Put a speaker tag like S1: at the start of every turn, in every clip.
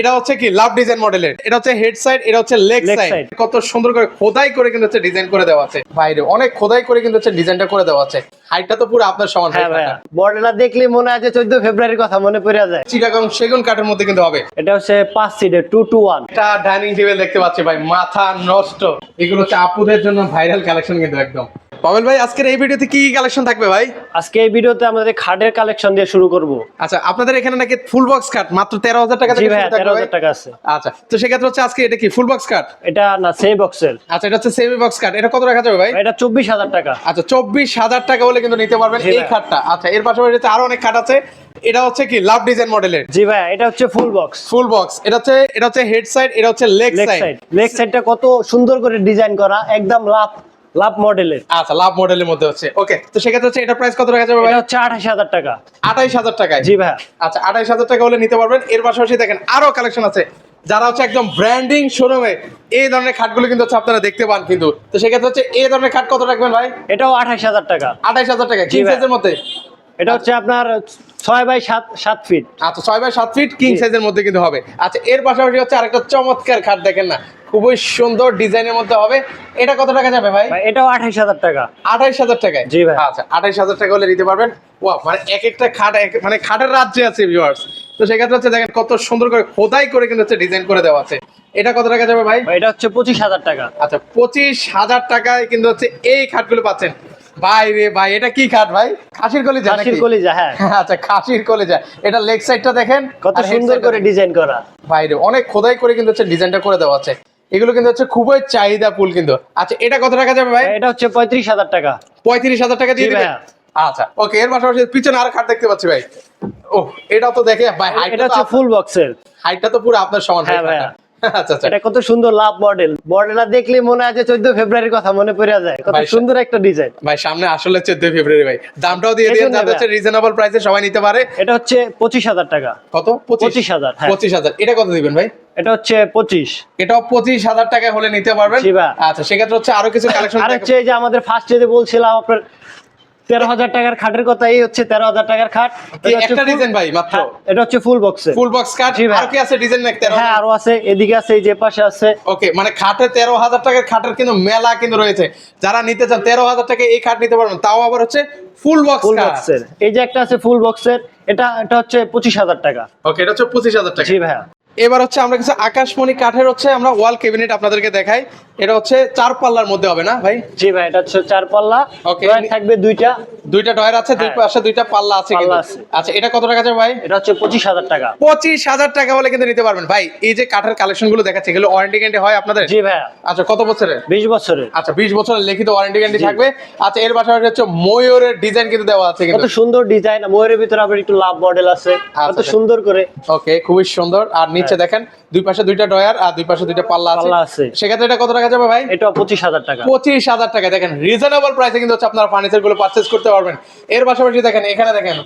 S1: এটা হচ্ছে কি লাভ ডিজাইন মডেলের এটা হচ্ছে হেড সাইড এটা হচ্ছে লেগ সাইড কত সুন্দর করে খোদাই করে কিন্তু হচ্ছে ডিজাইন করে দেওয়া আছে। বাইরে অনেক খোদাই করে কিন্তু হচ্ছে ডিজাইনটা করে দেওয়া আছে। হাইটটা তো পুরো আপনার সমান
S2: হ্যাঁ ভাইয়া। মডেলটা দেখলে মনে হয় যে চোদ্দ ফেব্রুয়ারির কথা মনে পড়ে যায়।
S1: চিটাগং সেগুন কাঠের মধ্যে কিন্তু হবে।
S2: এটা হচ্ছে পাঁচ সিটের টু টু ওয়ান
S1: একটা ডাইনিং টেবিল দেখতে পাচ্ছি ভাই মাথা নষ্ট। এগুলো হচ্ছে আপুদের জন্য ভাইরাল কালেকশন কিন্তু একদম। পাবেল ভাই আজকের এই ভিডিওতে কি কি কালেকশন থাকবে ভাই?
S2: আজকে এই ভিডিওতে আমাদের খাটের কালেকশন দিয়ে শুরু করব।
S1: আচ্ছা আপনাদের এখানে নাকি ফুল বক্স কাট মাত্র তেরো হাজার টাকা
S2: জি
S1: থেকে শুরু থাকবে
S2: তেরো
S1: ভাই?
S2: হাজার টাকা আছে।
S1: আচ্ছা তো সেক্ষেত্রে হচ্ছে আজকে এটা কি ফুল বক্স কাট
S2: এটা না সেই বক্সের
S1: আচ্ছা এটা হচ্ছে সেমি বক্স কাট এটা কত রাখা যাবে ভাই?
S2: এটা চব্বিশ হাজার টাকা।
S1: আচ্ছা চব্বিশ হাজার টাকা হলে কিন্তু নিতে পারবেন এই খাটটা আচ্ছা এর পাশাপাশি আরও অনেক খাট আছে। এটা হচ্ছে কি লাভ ডিজাইন মডেলের
S2: জি ভাইয়া এটা হচ্ছে ফুল বক্স
S1: ফুল বক্স এটা হচ্ছে এটা হচ্ছে হেড সাইড এটা হচ্ছে লেগ সাইড
S2: লেগ সাইডটা কত সুন্দর করে ডিজাইন করা একদম লাভ লাভ মডেলের
S1: আচ্ছা লাভ মডেলের মধ্যে হচ্ছে। ওকে তো সেক্ষেত্রে হচ্ছে এটা প্রাইস কত রাখা যাবে ভাই?
S2: হচ্ছে আঠাশ হাজার টাকা।
S1: আঠাইশ হাজার টাকায়?
S2: জি ভাইয়া।
S1: আচ্ছা আঠাইশ হাজার টাকা হলে নিতে পারবেন। এর পাশাপাশি দেখেন আরও কালেকশন আছে। যারা হচ্ছে একদম ব্র্যান্ডিং শোরুমে এই ধরনের খাটগুলো কিন্তু হচ্ছে আপনারা দেখতে পান কিন্তু। তো সেক্ষেত্রে হচ্ছে এই ধরনের খাট কত রাখবেন ভাই?
S2: এটাও আঠাশ হাজার টাকা।
S1: আঠাইশ হাজার টাকা কিং সাইজের মধ্যে?
S2: এটা হচ্ছে আপনার ছয় বাই সাত সাত ফিট
S1: আচ্ছা ছয় বাই সাত ফিট কিং সাইজের মধ্যে কিন্তু হবে। আচ্ছা এর পাশাপাশি হচ্ছে আরেকটা চমৎকার খাট দেখেন না? খুবই সুন্দর ডিজাইনের মধ্যে হবে। এটা কত টাকা যাবে ভাই?
S2: ভাই, এটাও আঠাশ হাজার টাকা।
S1: আঠাইশ হাজার টাকায়?
S2: জি ভাই।
S1: আচ্ছা আঠাইশ হাজার টাকা হলে নিতে পারবেন। ওয়া মানে এক একটা খাট মানে খাটের রাজ্যে আছে ভিউয়ার্স তো সেক্ষেত্রে হচ্ছে দেখেন কত সুন্দর করে খোদাই করে কিন্তু হচ্ছে ডিজাইন করে দেওয়া আছে। এটা কত টাকা যাবে ভাই?
S2: ভাই, এটা হচ্ছে পঁচিশ হাজার টাকা।
S1: আচ্ছা পঁচিশ হাজার টাকায় কিন্তু হচ্ছে এই খাটগুলো পাচ্ছেন। ভাই রে ভাই এটা কি খাট ভাই? খাসির কলিজা?
S2: খাসির কলিজা হ্যাঁ।
S1: আচ্ছা খাসির কলিজা। এটা লেগ সাইডটা দেখেন।
S2: কত সুন্দর করে ডিজাইন করা।
S1: বাইরে অনেক খোদাই করে কিন্তু হচ্ছে ডিজাইনটা করে দেওয়া আছে। এগুলো কিন্তু হচ্ছে খুবই চাহিদা ফুল কিন্তু। আচ্ছা এটা কত টাকা যাবে ভাই?
S2: এটা হচ্ছে পঁয়ত্রিশ হাজার টাকা।
S1: পঁয়ত্রিশ হাজার টাকা দিয়ে দিবেন। আচ্ছা ওকে এর পাশাপাশি পিছনে আর খাট দেখতে পাচ্ছি ভাই। ও এটা তো দেখে ভাই
S2: এটা হচ্ছে ফুল বক্সের
S1: হাইটটা তো পুরো আপনার সমান
S2: হ্যাঁ
S1: ভাই। আচ্ছা আচ্ছা।
S2: এটা কত সুন্দর লাভ মডেল মডেলটা দেখলে মনে হয় যে চোদ্দ ফেব্রুয়ারির কথা মনে পড়ে যায়। কত সুন্দর একটা ডিজাইন
S1: ভাই সামনে আসলে ফেব্রুয়ারি ভাই। দামটাও দিয়ে যাতে হচ্ছে রিজনেবল প্রাইসে সবাই নিতে পারে।
S2: এটা হচ্ছে পঁচিশ হাজার টাকা।
S1: কত?
S2: পঁচিশ হাজার, হ্যাঁ।
S1: পঁচিশ হাজার। এটা কত দিবেন ভাই?
S2: এটা হচ্ছে পঁচিশ।
S1: এটাও পঁচিশ হাজার টাকা হলে নিতে পারবেন। আচ্ছা সেক্ষেত্রে হচ্ছে আরও কিছু কালেকশন
S2: আর হচ্ছে এই যে আমাদের ফার্স্টে যে বলছিলাম আপনার তেরো হাজার টাকার খাটের কথা এই হচ্ছে তেরো হাজার টাকার খাট।
S1: একটা ডিজাইন ভাই মাত্র।
S2: হ্যাঁ, এটা হচ্ছে ফুল বক্সে
S1: ফুল বক্স
S2: ভাই।
S1: আর কি আছে ডিজাইন নাকি
S2: হ্যাঁ আরও আছে এদিকে আছে এই যে পাশে আছে।
S1: ওকে মানে খাটে তেরো হাজার টাকার খাটের কিন্তু মেলা কিন্তু রয়েছে। যারা নিতে চান তেরো হাজার টাকা এই খাট নিতে পারবেন তাও আবার হচ্ছে ফুল বক্স
S2: ফুল বক্সের এই যে একটা আছে ফুল বক্সের এটা এটা হচ্ছে পঁচিশ হাজার টাকা।
S1: ওকে এটা হচ্ছে পঁচিশ হাজার টাকা।
S2: জি ভাইয়া।
S1: এবার হচ্ছে আমরা কিছু আকাশমণি কাঠের হচ্ছে আমরা ওয়াল ক্যাবিনেট আপনাদেরকে দেখাই। এটা হচ্ছে চার পাল্লার মধ্যে হবে না ভাই?
S2: জি ভাই এটা হচ্ছে চার পাল্লা. ড্রয়ার থাকবে দুইটা।
S1: দুইটা ডয়ার আছে দুই
S2: হ্যাঁ।
S1: পাশে দুইটা পাল্লা আছে কিন্তু। আচ্ছা এটা কত টাকা যাবে ভাই?
S2: এটা হচ্ছে পঁচিশ হাজার টাকা।
S1: পঁচিশ হাজার টাকা হলে কিন্তু নিতে পারবেন। ভাই এই যে কাঠের কালেকশনগুলো দেখাচ্ছে এগুলো ওয়ারেন্টি গ্যারান্টি হয় আপনাদের?
S2: জি ভাইয়া।
S1: আচ্ছা কত বছরের?
S2: বিশ বছরের।
S1: আচ্ছা বিশ বছরের লিখিত ওয়ারেন্টি গ্যারান্টি থাকবে। আচ্ছা এর পাশাপাশি হচ্ছে ময়ূরের ডিজাইন কিন্তু দেওয়া আছে
S2: কত সুন্দর ডিজাইন ময়ূরের ভিতরে আবার একটু লাভ মডেল আছে। কত
S1: আচ্ছা।
S2: সুন্দর করে।
S1: ওকে খুবই সুন্দর। আর নিচে দেখেন দুই পাশে দুইটা ডয়ার আর দুই পাশে দুইটা পাল্লা আছে। সেক্ষেত্রে এটা কত টাকা যাবে ভাই?
S2: এটা পঁচিশ হাজার টাকা।
S1: পঁচিশ হাজার টাকা। দেখেন রিজনেবল প্রাইসে কিন্তু হচ্ছে আপনার ফার্নিচারগুলো পারচেস করতে পারবেন। এর পাশাপাশি দেখেন এখানে দেখেন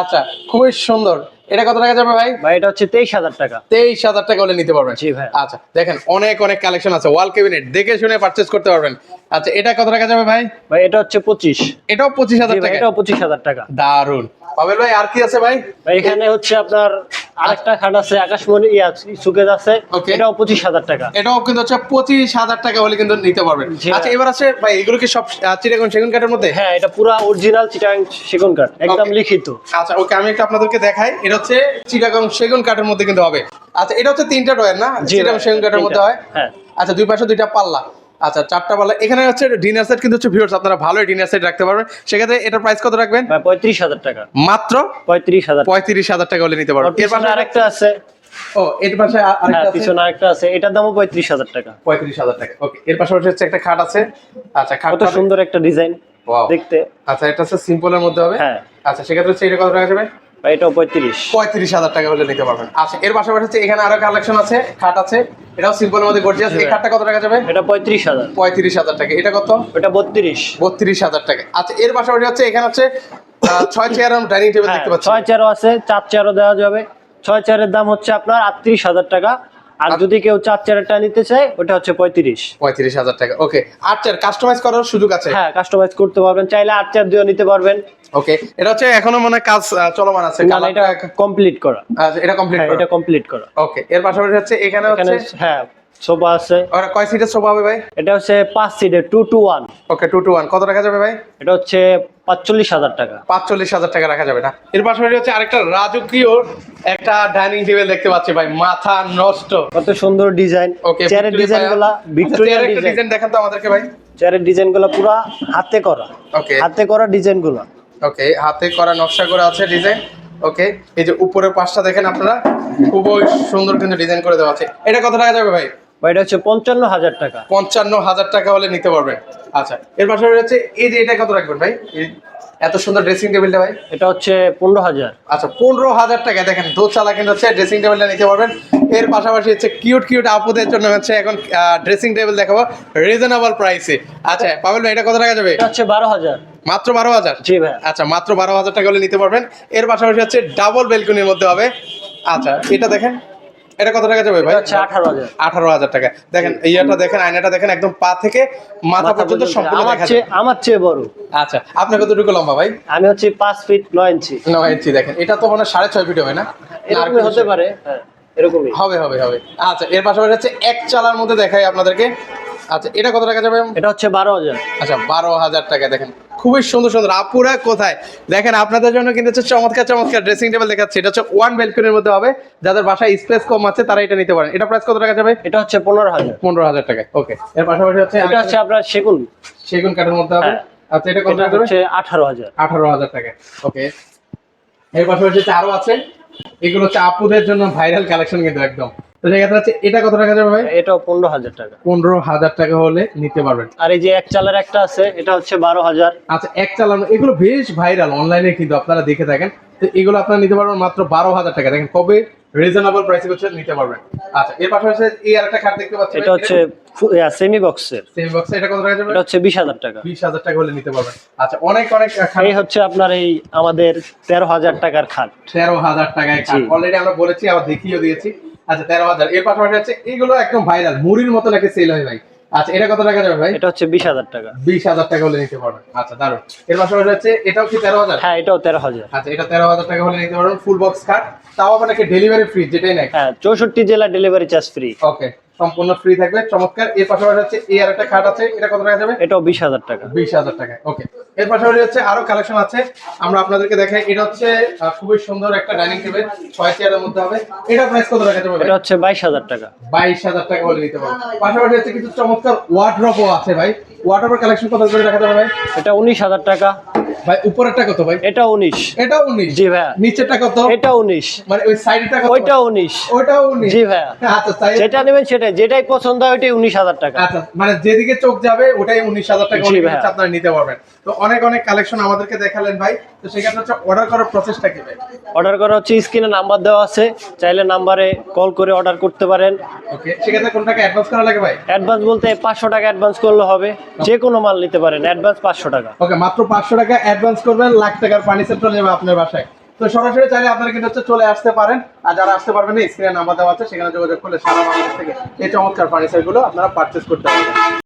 S1: আচ্ছা খুবই সুন্দর। এটা কত টাকা যাবে ভাই?
S2: ভাই এটা হচ্ছে তেইশ হাজার টাকা।
S1: তেইশ হাজার টাকা হলে নিতে পারবেন।
S2: জি ভাই।
S1: আচ্ছা দেখেন অনেক অনেক কালেকশন আছে। ওয়াল ক্যাবিনেট দেখে শুনে পারচেস করতে পারবেন। আচ্ছা এটা কত টাকা যাবে ভাই?
S2: ভাই এটা হচ্ছে পঁচিশ।
S1: এটাও পঁচিশ হাজার টাকা।
S2: এটাও পঁচিশ হাজার টাকা।
S1: দারুণ পাবেল ভাই আর কি আছে ভাই?
S2: এখানে হচ্ছে আপনার আরেকটা খাট আছে আকাশমণি সুকেজ আছে। এটাও পঁচিশ হাজার টাকা।
S1: এটাও কিন্তু হচ্ছে পঁচিশ হাজার টাকা হলে কিন্তু নিতে পারবেন। আচ্ছা এবার আছে ভাই এগুলো কি সব চিটাগং সেগুন কাঠের মধ্যে?
S2: হ্যাঁ এটা পুরা অরিজিনাল চিটাং সেগুন কাঠ একদম লিখিত।
S1: আচ্ছা ওকে আমি একটা আপনাদেরকে দেখাই। এটা হচ্ছে চিটাগং সেগুন কাঠের মধ্যে কিন্তু হবে। আচ্ছা এটা হচ্ছে তিনটা ডয়ার না? চিটাগং সেগুন কাঠের মধ্যে হয়?
S2: হ্যাঁ।
S1: আচ্ছা দুই পাশে দুইটা পাল্লা। আচ্ছা চারটা পাল্লা এখানে হচ্ছে ডিনার সেট কিন্তু হচ্ছে ভিউয়ার্স আপনারা ভালোই ডিনার সেট রাখতে পারবেন। সেক্ষেত্রে এটার প্রাইস কত রাখবেন?
S2: পঁয়ত্রিশ হাজার টাকা।
S1: মাত্র?
S2: পঁয়ত্রিশ হাজার।
S1: পঁয়ত্রিশ হাজার টাকা হলে নিতে পারবেন। এর পাশে
S2: আরেকটা আছে।
S1: ও এর পাশে
S2: হ্যাঁ
S1: আরেকটা
S2: পিছনে আরেকটা আছে। এটার দামও পঁয়ত্রিশ হাজার টাকা।
S1: পঁয়ত্রিশ হাজার টাকা। ওকে এর পাশাপাশি হচ্ছে একটা খাট আছে। আচ্ছা খাট
S2: কত সুন্দর একটা ডিজাইন. দেখতে।
S1: আচ্ছা এটা হচ্ছে সিম্পলের মধ্যে হবে?
S2: হ্যাঁ।
S1: আচ্ছা সেক্ষেত্রে হচ্ছে এটা কত টাকা যাবে
S2: এটাও পঁয়ত্রিশ।
S1: পঁয়ত্রিশ হাজার টাকা হলে নিতে পারবেন। আচ্ছা এর পাশাপাশি হচ্ছে এখানে আরও কালেকশন আছে খাট আছে। এটাও সিম্পলের মধ্যে গর্জিয়াস এই খাটটা কত টাকা যাবে?
S2: এটা পঁয়ত্রিশ হাজার।
S1: পঁয়ত্রিশ হাজার টাকা। এটা কত?
S2: এটা বত্রিশ।
S1: বত্রিশ হাজার টাকা। আচ্ছা এর পাশাপাশি হচ্ছে এখানে হচ্ছে ছয় চেয়ার ডাইনিং টেবিল
S2: হ্যাঁ
S1: দেখতে পাচ্ছি।
S2: ছয় চেয়ারও আছে চার চেয়ারও দেওয়া যাবে। ছয় চেয়ারের দাম হচ্ছে আপনার আটত্রিশ হাজার টাকা। আর যদি কেউ চার চেয়ারটা নিতে চায় ওটা হচ্ছে পঁয়ত্রিশ।
S1: পঁয়ত্রিশ হাজার টাকা। ওকে আট চেয়ার কাস্টমাইজ করার সুযোগ আছে?
S2: হ্যাঁ কাস্টমাইজ করতে পারবেন। চাইলে আট চেয়ার দিয়েও নিতে পারবেন।
S1: ওকে এটা হচ্ছে এখনও মনে হয় কাজ চলমান আছে।
S2: না, এটা কমপ্লিট করা।
S1: আচ্ছা, এটা কমপ্লিট
S2: হ্যাঁ এটা কমপ্লিট করা।
S1: ওকে এর পাশাপাশি হচ্ছে এখানে হচ্ছে
S2: হ্যাঁ সোফা আছে।
S1: ওরা কয় সিটের সোফা হবে ভাই?
S2: এটা হচ্ছে পাঁচ সিটের two two one
S1: okay two two one কত রাখা যাবে ভাই?
S2: এটা হচ্ছে পাঁচচল্লিশ হাজার টাকা।
S1: পাঁচচল্লিশ হাজার টাকা রাখা যাবে না। এর পাশাপাশি হচ্ছে আরেকটা রাজকীয় একটা ডাইনিং টেবিল দেখতে পাচ্ছি ভাই মাথা নষ্ট।
S2: কত সুন্দর ডিজাইন।
S1: ওকে
S2: চেয়ারের ডিজাইনগুলা ভিক্টোরিয়া ডিজাইন।
S1: দেখান তো আমাদেরকে ভাই।
S2: চেয়ারের ডিজাইনগুলা পুরা হাতে করা।
S1: ওকে
S2: হাতে করা ডিজাইনগুলা
S1: ওকে হাতে করা নকশা করা আছে ডিজাইন। ওকে এই যে উপরের পাশটা দেখেন আপনারা খুবই সুন্দর কিন্তু ডিজাইন করে দেওয়া আছে। এটা কত টাকা যাবে ভাই?
S2: বা এটা হচ্ছে পঞ্চান্ন হাজার টাকা।
S1: পঞ্চান্ন হাজার টাকা হলে নিতে পারবেন। আচ্ছা এর পাশাপাশি হচ্ছে এই যে এটা কত রাখবেন ভাই? এত সুন্দর ড্রেসিং টেবিলটা ভাই।
S2: এটা হচ্ছে পনেরো হাজার
S1: আচ্ছা পনেরো হাজার টাকা। দেখেন দোচালা কিন্তু হচ্ছে ড্রেসিং টেবিলটা নিতে পারবেন। এর পাশাপাশি হচ্ছে কিউট কিউট আপুদের জন্য হচ্ছে এখন ড্রেসিং টেবিল দেখাবো রিজনেবল প্রাইসে আচ্ছা পাবেল ভাই এটা কত টাকা যাবে?
S2: এটা হচ্ছে বারো হাজার
S1: মাত্র বারো হাজার
S2: জি ভাই।
S1: আচ্ছা মাত্র বারো হাজার টাকা হলে নিতে পারবেন। এর পাশাপাশি হচ্ছে ডাবল বেলকনির মধ্যে হবে। আচ্ছা এটা দেখেন। এটা কত টাকা যাবে ভাই?
S2: আঠারো হাজার।
S1: টাকা। দেখেন এইটা দেখেন আয়নাটা দেখেন একদম পা থেকে মাথা পর্যন্ত সম্পূর্ণ
S2: আমার চেয়ে আমার চেয়ে বড়।
S1: আচ্ছা আপনার কতটুকু লম্বা ভাই?
S2: আমি হচ্ছে পাঁচ ফিট নয় ইঞ্চি
S1: নয় ইঞ্চি দেখেন। এটা তো মানে সাড়ে ছয় ফিট হবে না? আর
S2: হতে পারে। হ্যাঁ এরকমই।
S1: হবে হবে হবে। আচ্ছা এর পাশাপাশি হচ্ছে এক চালার মধ্যে দেখাই আপনাদেরকে। আচ্ছা এটা কত টাকা যাবে?
S2: এটা হচ্ছে বারো হাজার।
S1: আচ্ছা বারো হাজার টাকা দেখেন। খুবই সুন্দর সুন্দর। আপুরা কোথায়? দেখেন আপনাদের জন্য কিন্তু হচ্ছে চমৎকার চমৎকার ড্রেসিং টেবিল দেখাচ্ছে। এটা হচ্ছে ওয়ান বেলকনির মধ্যে হবে। যাদের বাসায় স্পেস কম আছে তারা এটা নিতে পারেন। এটা প্রাইস কত টাকা যাবে?
S2: এটা হচ্ছে পনেরো হাজার।
S1: পনেরো হাজার টাকা ওকে এর পাশাপাশি হচ্ছে
S2: এটা হচ্ছে আপনার সেগুন।
S1: সেগুন কাঠের মধ্যে হবে।
S2: হ্যাঁ।
S1: আচ্ছা এটা কত টাকা
S2: হচ্ছে আঠারো হাজার।
S1: আঠারো হাজার টাকা। ওকে এর পাশাপাশি আরও আছে। এগুলো হচ্ছে আপুদের জন্য ভাইরাল কালেকশন কিন্তু একদম। তো সেক্ষেত্রে হচ্ছে এটা কত টাকা যাবে ভাই?
S2: এটাও পনেরো হাজার টাকা।
S1: পনেরো হাজার টাকা হলে নিতে পারবেন।
S2: আর এই যে এক চালের একটা আছে এটা হচ্ছে বারো হাজার।
S1: আচ্ছা এক চালানো এগুলো বেশ ভাইরাল অনলাইনে কিন্তু আপনারা দেখে থাকেন। তো এগুলো আপনারা নিতে পারবেন মাত্র বারো হাজার টাকা। দেখেন কবে রিজনেবল প্রাইসে হচ্ছে নিতে পারবেন। আচ্ছা এর পাশাপাশি এই আর একটা খাট দেখতে পাচ্ছেন
S2: এটা হচ্ছে সেমি বক্সের
S1: সেম বক্সে এটা কত টাকা যাবে?
S2: এটা হচ্ছে বিশ হাজার টাকা।
S1: হলে নিতে পারবেন। আচ্ছা অনেক অনেক খাট।
S2: এই হচ্ছে আপনার এই আমাদের তেরো হাজার টাকার খাট।
S1: তেরো হাজার টাকায় খাট। অলরেডি আমরা বলেছি আবার দেখিয়েও দিয়েছি। আচ্ছা তেরো হাজার। এর পাশাপাশি হচ্ছে এগুলো একদম ভাইরাল মুড়ির মতো নাকি সেল হয় ভাই? আচ্ছা এটা কত টাকা যাবে ভাই?
S2: এটা হচ্ছে বিশ হাজার টাকা।
S1: বিশ হাজার টাকা হলে নিতে পারবেন। আচ্ছা দারুণ এর পাশাপাশি হচ্ছে এটাও কি তেরো হাজার?
S2: হ্যাঁ এটাও তেরো হাজার।
S1: আচ্ছা এটা তেরো হাজার টাকা হলে নিতে পারবেন ফুল বক্স কার্ড তাও আপনাকে ডেলিভারি ফ্রি যেটাই নাকি।
S2: হ্যাঁ চৌষট্টি জেলা ডেলিভারি চার্জ ফ্রি
S1: ওকে সম্পূর্ণ ফ্রি থাকবে। চমৎকার। এর পাশাপাশি হচ্ছে এই আর একটা খাট আছে। এটা কত টাকা যাবে?
S2: এটাও বিশ হাজার টাকা।
S1: বিশ হাজার টাকা। ওকে এর পাশাপাশি হচ্ছে আরও কালেকশন আছে। আমরা আপনাদেরকে দেখাই। এটা হচ্ছে খুবই সুন্দর একটা ডাইনিং টেবিল ছয় চেয়ারের মধ্যে হবে। এটা প্রাইস কত টাকা যাবে
S2: এটা হচ্ছে বাইশ হাজার টাকা।
S1: বাইশ হাজার টাকা হলে নিতে পারবেন পাশাপাশি হচ্ছে কিছু চমৎকার ওয়ার্ড্রপও আছে ভাই। ওয়ার্ড্রপের কালেকশন কত করে রাখা যাবে ভাই?
S2: এটা উনিশ হাজার টাকা।
S1: ভাই উপরেরটা কত ভাই?
S2: এটা উনিশ।
S1: এটাও উনিশ।
S2: জি ভাইয়া।
S1: নিচেরটা কত?
S2: এটা উনিশ।
S1: মানে ওই সাইডটা কত?
S2: ওইটা উনিশ।
S1: ওইটাও উনিশ।
S2: জি ভাইয়া।
S1: আচ্ছা তাই
S2: যেটা নেবেন সেটাই। যেটাই পছন্দ হয় ওইটাই উনিশ হাজার টাকা।
S1: আচ্ছা মানে যেদিকে চোখ যাবে ওটাই উনিশ হাজার টাকা
S2: জি
S1: হলে
S2: ভাইয়া।
S1: আপনারা নিতে পারবেন। তো অনেক অনেক কালেকশন আমাদেরকে দেখালেন ভাই। তো সেক্ষেত্রে হচ্ছে অর্ডার করার প্রসেসটা কি ভাই?
S2: অর্ডার করা হচ্ছে স্ক্রিনে নাম্বার দেওয়া আছে। চাইলে নাম্বারে কল করে অর্ডার করতে পারেন।
S1: ওকে সেক্ষেত্রে কোন টাকা অ্যাডভান্স করা লাগে ভাই?
S2: অ্যাডভান্স বলতে পাঁচশো টাকা অ্যাডভান্স করলে হবে। যে কোনো মাল নিতে পারেন অ্যাডভান্স পাঁচশো টাকা।
S1: ওকে মাত্র পাঁচশো টাকা অ্যাডভান্স করবেন, লাখ টাকার ফার্নিচার চলে যাবে আপনার বাসায়। তো সরাসরি চাইলে আপনারা কিন্তু হচ্ছে চলে আসতে পারেন। আর যারা আসতে পারবেন না স্ক্রিনে নাম্বার দেওয়া আছে, সেখানে যোগাযোগ করলে সারা বাংলাদেশ থেকে এই চমৎকার ফার্নিচারগুলো আপনারা পারচেস করতে পারবেন।